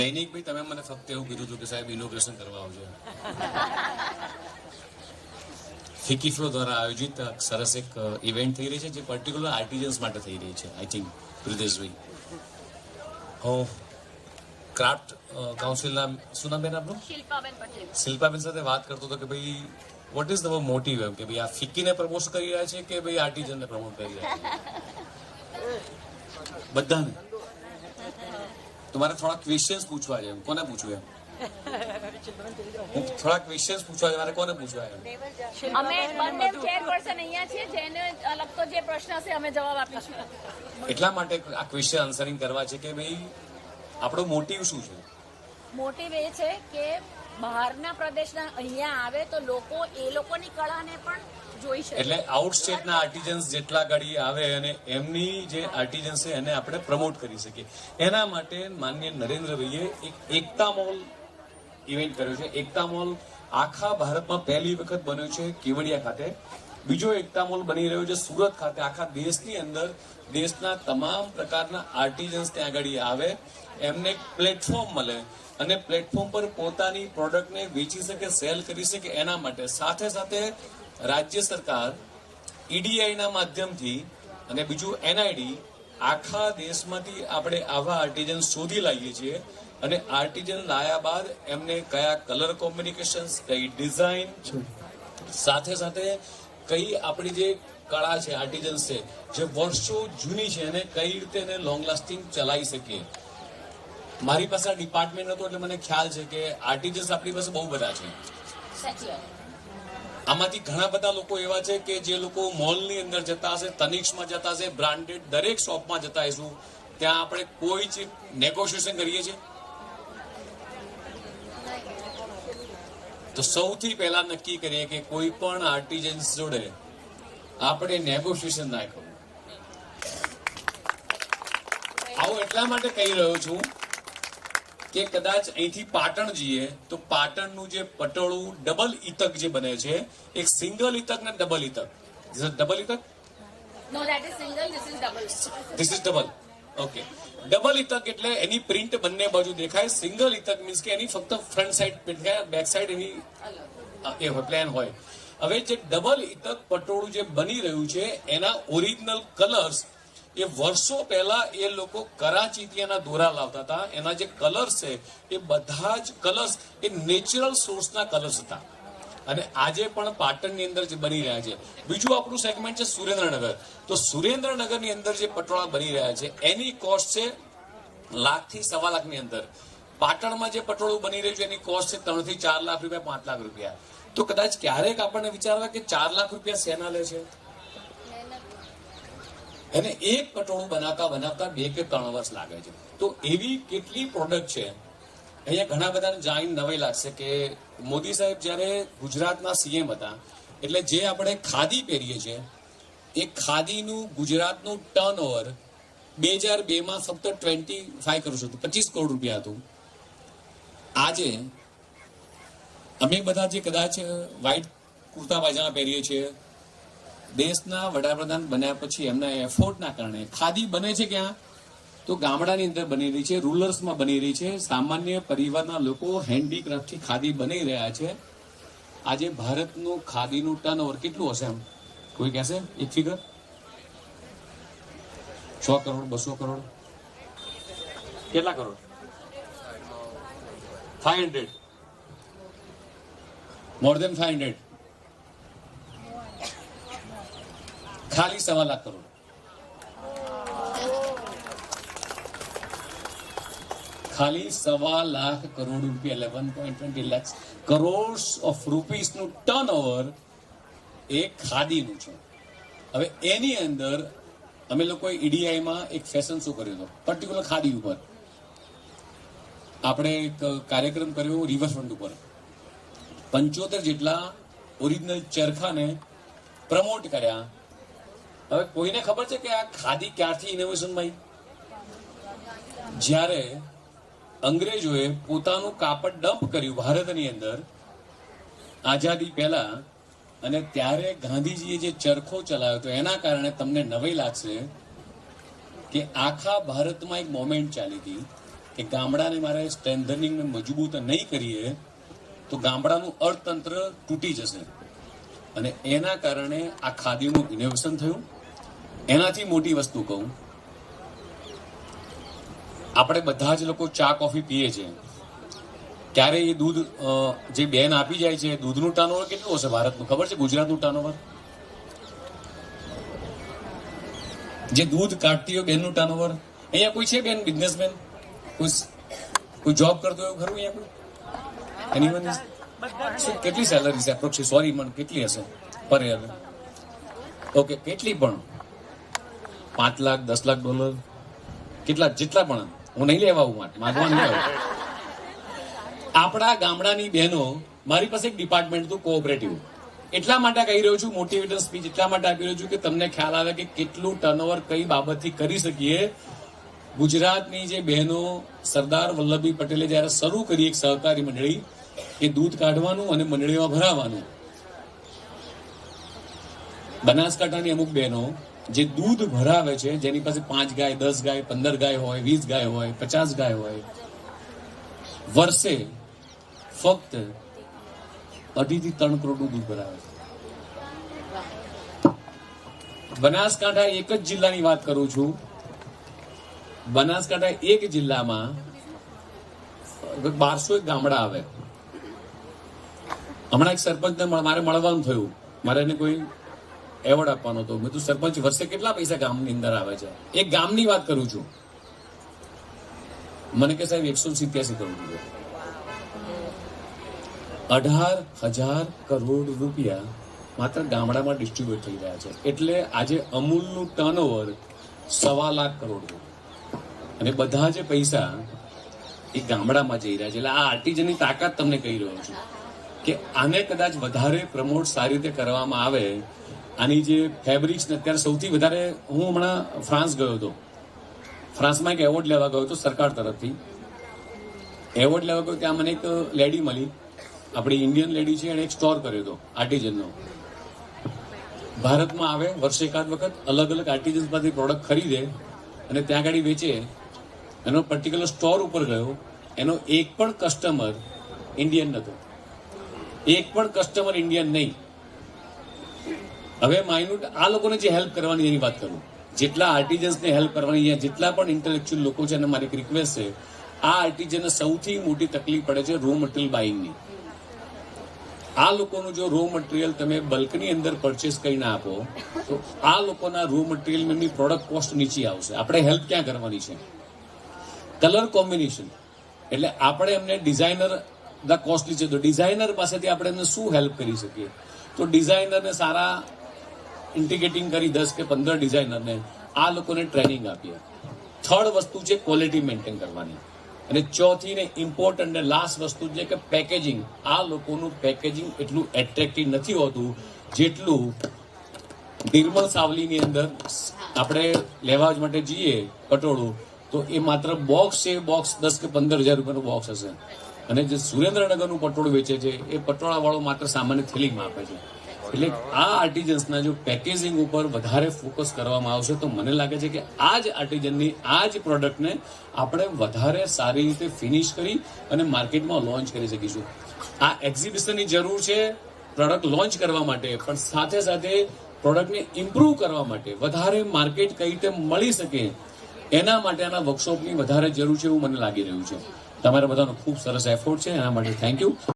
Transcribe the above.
જૈનિકભાઈ તમે મને ફક્ત એવું કીધું હતું કે સાહેબ ઇનોગ્રેશન કરવા આવજો. ફિકી ફ્લો દ્વારા આયોજિત સરસ એક ઇવેન્ટ થઈ રહી છે જે પર્ટિક્યુલર આર્ટિઝન્સ માટે થઈ રહી છે આઈ થિંક બ્રિદેશભાઈ હું ક્રાફ્ટ કાઉન્સિલના શું નામ બેન આપણું શિલ્પાબેન પટેલ. શિલ્પાબેન સાથે વાત કરતો હતો કે ભાઈ વોટ ઇઝ ધ મોટિવ એમ? કે ભાઈ આ ફિકીને પ્રમોટ કરી રહ્યા છે કે ભાઈ આર્ટિઝનને પ્રમોટ કરી રહ્યા છે? બધાને? તો મારે થોડા ક્વેશ્ચન્સ પૂછવા છે કોને પૂછવું એમ? થોડા ક્વેશ્ચન્સ પૂછવા છે મારે કોને પૂછવા એમ? અમે બંને ચેરપર્સન અહીંયા છીએ જેને લગતો જે પ્રશ્ન છે અમે જવાબ આપીશું. એટલા માટે આ ક્વેશ્ચન આન્સરિંગ કરવા છે કે ભાઈ આપણો મોટિવ શું છે? મોટિવ એ છે કે બહારના પ્રદેશના અહીંયા આવે તો લોકો એ લોકોની કળાને પણ જોઈ શકે. એટલે આઉટ સ્ટેટના આર્ટિઝન્સ જેટલા ગાડી આવે અને એમની જે આર્ટિઝન્સ છે એને આપણે પ્રમોટ કરી શકીએ. એના માટે માન્ય નરેન્દ્રભાઈએ એક એકતા મોલ ઇવેન્ટ કર્યો છે. એકતા મોલ આખા ભારતમાં પહેલી વખત બન્યું છે કેવડિયા ખાતે. બીજો એકતા મોલ બની રહ્યો છે સુરત ખાતે. આખા દેશની અંદર દેશના તમામ પ્રકારના આર્ટિઝન્સ ત્યાં આગળ આવે. એમને પ્લેટફોર્મ મળે અને પ્લેટફોર્મ પર પોતાની પ્રોડક્ટને વેચી શકે સેલ કરી શકે એના માટે. સાથે સાથે રાજ્ય સરકાર ઈડીઆઈના માધ્યમથી અને બીજું એનઆઈડી આખા દેશમાંથી આપણે આવા આર્ટિઝન શોધી લાવીએ છીએ અને આર્ટિઝન લાયા બાદ એમને કયા કલર કોમ્બિનેશન્સ કઈ ડિઝાઇન સાથે સાથે કઈ આપણી જે કળા છે આર્ટિઝન્સ છે જે વર્ષો જૂની છે એને કઈ રીતે એને લોંગ લાસ્ટિંગ ચલાવી શકીએ? મારી પાસે આ ડિપાર્ટમેન્ટ હતો એટલે મને ખ્યાલ છે કે આર્ટિઝન્સ આપણી પાસે બહુ બધા છે. સાચી આમાંથી ઘણા બધા લોકો એવા છે કે જે લોકો મોલની અંદર જતા હશે તનિક્ષમાં જતા હશે બ્રાન્ડેડ દરેક શોપમાં જતા હશું ત્યાં આપણે કોઈ જ નેગોશિએશન કરીએ છીએ? તો સૌથી પહેલા નક્કી કરીએ કે કોઈ પણ આર્ટિઝન્સ જોડે આપણે નેગોશિએશન ના કરવું. આવું એટલા માટે કહી રહ્યો છું કે કદાચ અહીંથી પાટણ જઈએ તો પાટણનું જે પટોળું ડબલ ઈતક જે બને છે એક સિંગલ ઈતક ને ડબલ ઈતક. Double ઈતક? No that is single this is double this is double okay double ઈતક એટલે એની પ્રિન્ટ બંને બાજુ દેખાય. સિંગલ ઈતક મીન્સ કે એની ફક્ત ફ્રન્ટ સાઈડ પ્રિન્ટ થાય બેક સાઈડ એની એ હોય પ્લાન હોય. હવે જે ડબલ ઈતક પટોળું જે બની રહ્યું છે એના ઓરિજિનલ કલર્સ એ વર્ષો પહેલા એ લોકો કરાચીથી એના દોરા લાવતા હતા. એના જે કલર્સ છે એ બધા જ કલર્સ એ નેચરલ સોર્સના કલર્સ હતા. અને આજે પણ પાટણની અંદર જે બની રહ્યા છે. બીજું આપણું સેગમેન્ટ છે સુરેન્દ્રનગર. તો સુરેન્દ્રનગરની અંદર જે પટોળા બની રહ્યા છે, એની કોસ્ટ છે લાખથી સવા લાખની અંદર. પાટણમાં જે પટોળું બની રહ્યું છે, એની કોસ્ટ છે ત્રણથી ચાર લાખ રૂપિયા, પાંચ લાખ રૂપિયા. તો કદાચ ક્યારેક આપણને વિચારવા કે ચાર લાખ રૂપિયા શેના લે છે? એને એક પટોળું બનાવતા બનાવતા બે કે ત્રણ વર્ષ લાગે છે. તો એવી કેટલી પ્રોડક્ટ છે? અહીંયા ઘણા બધાને જાણીને નવાઈ લાગશે કે મોદી સાહેબ જ્યારે ગુજરાતના સીએમ હતા, એટલે જે આપણે ખાદી પહેરીએ છીએ, એ ખાદીનું ગુજરાતનું ટર્ન ઓવર બે હજાર બેમાં ફક્ત ટ્વેન્ટી ફાઈવ કરોડ હતું પચીસ કરોડ રૂપિયા હતું. આજે અમે બધા જે કદાચ વ્હાઇટ કુર્તા પાયજામા પહેરીએ છીએ, દેશના વડાપ્રધાન બન્યા પછી એમના એફોર્ટના કારણે ખાદી બને છે ક્યાં? તો ગામડાની અંદર બની રહી છે રૂરલ્સમાં બની રહી છે. સામાન્ય પરિવારના લોકો હેન્ડીક્રાફ્ટથી ખાદી બની રહ્યા છે. આજે ભારતનું ખાદીનું ટર્ન ઓવર કેટલું હશે એમ? કોઈ કહેશે? એક ફિગર છ કરોડ, બસો કરોડ? કેટલા crore? Five hundred more than five hundred ખાલી સવા લાખ કરોડ. ખાલી સવા લાખ કરોડ રૂપિયા eleven point twenty lakhs crore of રૂપીસનું turnover એ ખાદીનું છે. હવે એની અંદર અમે લોકોએ ઈડીઆઈમાં એક ફેશન શો કર્યો હતો પર્ટિક્યુલર ખાદી ઉપર. આપણે એક કાર્યક્રમ કર્યો રિવરફ્રન્ટ ઉપર. પંચોતેર જેટલા ઓરિજિનલ ચરખાને પ્રમોટ કર્યા. હવે કોઈને ખબર છે કે આ ખાદી ક્યારથી ઇનોવેશનમાં આવી જ્યારે અંગ્રેજોએ પોતાનું કાપડ ડમ્પ કર્યું ભારતની અંદર આઝાદી પહેલા અને ત્યારે ગાંધીજીએ જે ચરખો ચલાવ્યો હતો, એના કારણે તમને નવાઈ લાગશે કે આખા ભારતમાં એક મોમેન્ટ ચાલી હતી કે ગામડાને મારે સ્ટ્રેન્થનિંગ મજબૂત નહીં કરીએ તો ગામડાનું અર્થતંત્ર તૂટી જશે. અને એના કારણે આ ખાદીનું ઇનોવેશન થયું. એનાથી મોટી વસ્તુ કહું આપણે બધા જ લોકો ચા, કોફી પીએ છીએ. ત્યારે એ દૂધ જે બેન આપી જાય છે, દૂધનું ટર્નઓવર કેટલું હશે ભારતનું? ખબર છે ગુજરાતનું ટર્નઓવર જે દૂધ કાઢતી હોય બેનનું ટર્નઓવર અહીંયા કોઈ છે બેન, બિઝનેસમેન? કોઈ કોઈ જોબ કરતો હોય ખરું અહીંયા કોઈ? શું કેટલી સેલરી છે એપ્રોક્સી સોરી મને કેટલી હશે? પર યર ઓકે કેટલી પણ? પાંચ લાખ, દસ લાખ ડોલર? કેટલા, જેટલા પણ. હું નહીં લેવા આવું માટે માગવા નહીં આવું. આપણા ગામડાની બહેનો, મારી પાસે એક ડિપાર્ટમેન્ટ હતું કોઓપરેટિવ એટલા માટે કહી રહ્યો છું મોટિવેટર સ્પીચ એટલા માટે આપી રહ્યો છું કે તમને ખ્યાલ આવે કે કેટલું ટર્નઓવર કઈ બાબતથી કરી શકીએ. ગુજરાતની જે બહેનો, સરદાર વલ્લભભાઈ પટેલે જ્યારે શરૂ કરી એક સહકારી મંડળી, એ દૂધ કાઢવાનું અને મંડળીમાં ભરાવાનું. બનાસકાંઠાની અમુક બહેનો જે દૂધ ભરાવે છે, જેની પાસે પાંચ ગાય, દસ ગાય, પંદર ગાય હોય, વીસ ગાય હોય, પચાસ ગાય હોય, વર્ષે ફક્ત અઢીથી ત્રણ કરોડનું દૂધ ભરાવે છે. બનાસકાંઠા એક જ જિલ્લાની વાત કરું છું. બનાસકાંઠા એક જિલ્લામાં બારસો એક ગામડા આવે. હમણાં એક સરપંચને મારે મળવાનું થયું. મારે એને કોઈ એવોર્ડ આપવાનો હતો. મેં તું સરપંચ, વર્ષે કેટલા પૈસા ગામની અંદર આવે છે? એક ગામની વાત કરું છું. મને કે, સાહેબ, એકસો સિત્યાસી કરોડ રૂપિયા. અઢાર હજાર કરોડ રૂપિયા માત્ર ગામડામાં ડિસ્ટ્રીબ્યુટ થઈ રહ્યા છે. એટલે આજે અમૂલનું ટર્નઓવર સવા લાખ કરોડ અને બધા જે પૈસા એ ગામડામાં જઈ રહ્યા છે. એટલે આ આર્ટિઝનની તાકાત તમને કહી રહ્યો છું. કે આને કદાચ વધારે પ્રમોટ સારી રીતે કરવામાં આવે, આની જે ફેબ્રિક્સ ને અત્યારે સૌથી વધારે હું હમણાં ફ્રાન્સ ગયો હતો. ફ્રાન્સમાં એક એવોર્ડ લેવા ગયો હતો સરકાર તરફથી. એવોર્ડ લેવા ગયો ત્યાં મને એક લેડી મળી. આપણી ઇન્ડિયન લેડી છે, એણે એક સ્ટોર કર્યો હતો આર્ટિઝનનો ભારતમાં આવે, વર્ષે એકાદ વખત અલગ અલગ આર્ટિઝન્સમાંથી પ્રોડક્ટ ખરીદે અને ત્યાં ગાડી વેચે. એનો પર્ટિક્યુલર સ્ટોર ઉપર ગયો. એનો એક પણ કસ્ટમર ઇન્ડિયન નતો. એક પણ કસ્ટમર ઇન્ડિયન નહીં. હવે માઇન્યુટ આ લોકોને જે હેલ્પ કરવાની એની વાત કરું. જેટલા આર્ટિઝન્સને હેલ્પ કરવાની જેટલા પણ ઇન્ટેલેક્ચ્યુઅલ લોકો છે અને મારી એક રિક્વેસ્ટ છે, આ આર્ટિઝનને સૌથી મોટી તકલીફ પડે છે રો મટીરિયલ બાઇંગની આ લોકોનું જો રો મટીરિયલ તમે બલ્કની અંદર પરચેસ કરીને આપો, તો આ લોકોના રો મટીરિયલની પ્રોડક્ટ કોસ્ટ નીચી આવશે. આપણે હેલ્પ ક્યાં કરવાની છે? કલર કોમ્બિનેશન એટલે આપણે એમને ડિઝાઇનર ધ કોસ્ટલી છે. તો ડિઝાઇનર પાસેથી આપણે એમને શું હેલ્પ કરી શકીએ? તો ડિઝાઇનરને સારા ઇન્ટિગેટિંગ કરી દસ કે પંદર ડિઝાઇનરને આ લોકોને ટ્રેનિંગ આપીએ. થર્ડ વસ્તુ છે ક્વોલિટી મેન્ટેન કરવાની. અને ચોથી ને ઇમ્પોર્ટન્ટ ને લાસ્ટ વસ્તુ છે કે પેકેજિંગ આ લોકોનું પેકેજિંગ એટલું એટ્રેક્ટિવ નથી હોતું જેટલું નિર્મળ સાવલીની અંદર આપણે લેવા માટે જઈએ કટોળું, તો એ માત્ર બોક્સ છે બોક્સ દસ કે પંદર હજાર રૂપિયાનું બોક્સ હશે. અને જે સુરેન્દ્રનગરનું પટોળું વેચે છે, એ પટોળાવાળો માત્ર સામાન્ય થેલીમાં આપે છે. એટલે આ આર્ટિઝન્સના જો પેકેજિંગ ઉપર વધારે ફોકસ કરવામાં આવશે, તો મને લાગે છે કે આ જ આર્ટિઝનની આ જ પ્રોડક્ટને આપણે વધારે સારી રીતે ફિનિશ કરી અને માર્કેટમાં લોન્ચ કરી શકીશું. આ એક્ઝિબિશનની જરૂર છે પ્રોડક્ટ લોન્ચ કરવા માટે, પણ સાથે સાથે પ્રોડક્ટને ઇમ્પ્રૂવ કરવા માટે, વધારે માર્કેટ કઈ રીતે મળી શકે, એના માટે આના વર્કશોપની વધારે જરૂર છે એવું મને લાગી રહ્યું છે. તમારા બધાનો ખૂબ સરસ એફોર્ટ છે એના માટે થેન્ક યુ